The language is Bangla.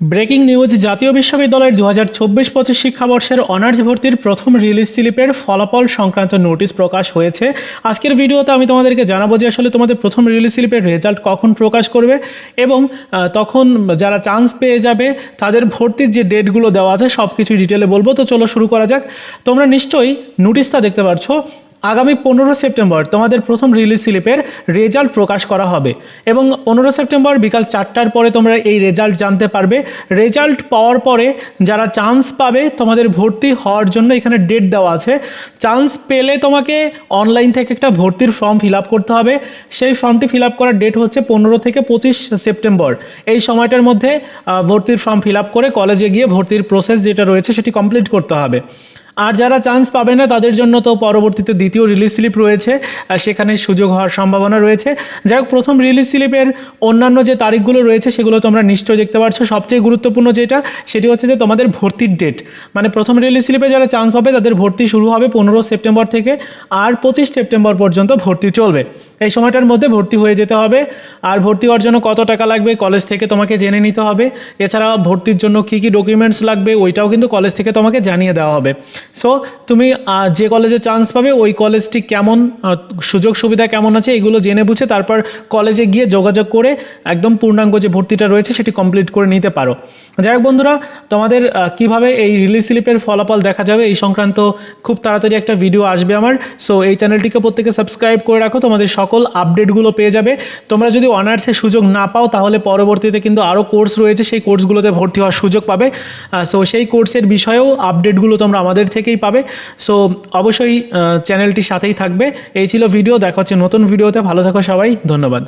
ব্রেকিং নিউজ, জাতীয় বিশ্ববিদ্যালয়ের দু হাজার চব্বিশ পঁচিশ শিক্ষাবর্ষের অনার্স ভর্তির প্রথম রিলিজ স্লিপের ফলাফল সংক্রান্ত নোটিশ প্রকাশ হয়েছে। আজকের ভিডিওতে আমি তোমাদেরকে জানাব যে আসলে তোমাদের প্রথম রিলিজ স্লিপের রেজাল্ট কখন প্রকাশ করবে এবং তখন যারা চান্স পেয়ে যাবে, তাদের ভর্তির যে ডেটগুলো দেওয়া আছে সব কিছুই ডিটেলে বলব। তো চলো শুরু করা যাক। তোমরা নিশ্চয়ই নোটিশটা দেখতে পাচ্ছ আগামী পনেরো সেপ্টেম্বর তোমাদের প্রথম রিলিজ স্লিপের রেজাল্ট প্রকাশ করা হবে। এবং পনেরো সেপ্টেম্বর বিকাল চারটার পরে তোমরা এই রেজাল্ট জানতে পারবে। রেজাল্ট পাওয়ার পরে যারা চান্স পাবে, তোমাদের ভর্তি হওয়ার জন্য এখানে ডেট দেওয়া আছে। চান্স পেলে তোমাকে অনলাইন থেকে একটা ভর্তির ফর্ম ফিল আপ করতে হবে। সেই ফর্মটি ফিল আপ করার ডেট হচ্ছে পনেরো থেকে পঁচিশ সেপ্টেম্বর। এই সময়টার মধ্যে ভর্তির ফর্ম ফিল আপ করে কলেজে গিয়ে ভর্তির প্রসেস যেটা রয়েছে সেটি কমপ্লিট করতে হবে। আর যারা চান্স পাবে না, তাদের জন্য তো পরবর্তীতে দ্বিতীয় রিলিজ স্লিপ রয়েছে, আর সেখানে সুযোগ হওয়ার সম্ভাবনা রয়েছে। যাই হোক, প্রথম রিলিজ স্লিপের অন্যান্য যে তারিখগুলো রয়েছে, সেগুলো তোমরা নিশ্চয়ই দেখতে পাচ্ছ সবচেয়ে গুরুত্বপূর্ণ যেটা, সেটি হচ্ছে যে তোমাদের ভর্তির ডেট মানে প্রথম রিলিজ স্লিপে যারা চান্স পাবে, তাদের ভর্তি শুরু হবে পনেরো সেপ্টেম্বর থেকে, আর পঁচিশ সেপ্টেম্বর পর্যন্ত ভর্তি চলবে। এই সময়টার মধ্যে ভর্তি হয়ে যেতে হবে। আর ভর্তি হওয়ার জন্য কত টাকা লাগবে কলেজ থেকে তোমাকে জেনে নিতে হবে। এছাড়া ভর্তির জন্য কী কী ডকুমেন্টস লাগবে ওইটাও কিন্তু কলেজ থেকে তোমাকে জানিয়ে দেওয়া হবে। সো তুমি যে কলেজে চান্স পাবে, ওই কলেজটি কেমন সুযোগ সুবিধা কেমন আছে এগুলো জেনে বুঝে তারপর কলেজে গিয়ে যোগাযোগ করে একদম পূর্ণাঙ্গ যে ভর্তিটা রয়েছে সেটি কমপ্লিট করে নিতে পারো। যাই হোক বন্ধুরা, তোমাদের কীভাবে এই রিলিজ স্লিপের ফলাফল দেখা যাবে এই সংক্রান্ত খুব তাড়াতাড়ি একটা ভিডিও আসবে আমার। সো এই চ্যানেলটিকে প্রত্যেকে সাবস্ক্রাইব করে রাখো। তোমাদের সকল আপডেটগুলো পেয়ে যাবে। তোমরা যদি অনার্সের সুযোগ না পাও, তাহলে পরবর্তীতে কিন্তু আরও কোর্স রয়েছে, সেই কোর্সগুলোতে ভর্তি হওয়ার সুযোগ পাবে। সো সেই কোর্সের বিষয়েও আপডেটগুলো তোমরা আমাদের থেকেই পাবে। সো অবশ্যই চ্যানেলটির সাথেই থাকবে। এই ছিল ভিডিও দেখা হচ্ছে নতুন ভিডিওতে ভালো থাকো সবাই, ধন্যবাদ।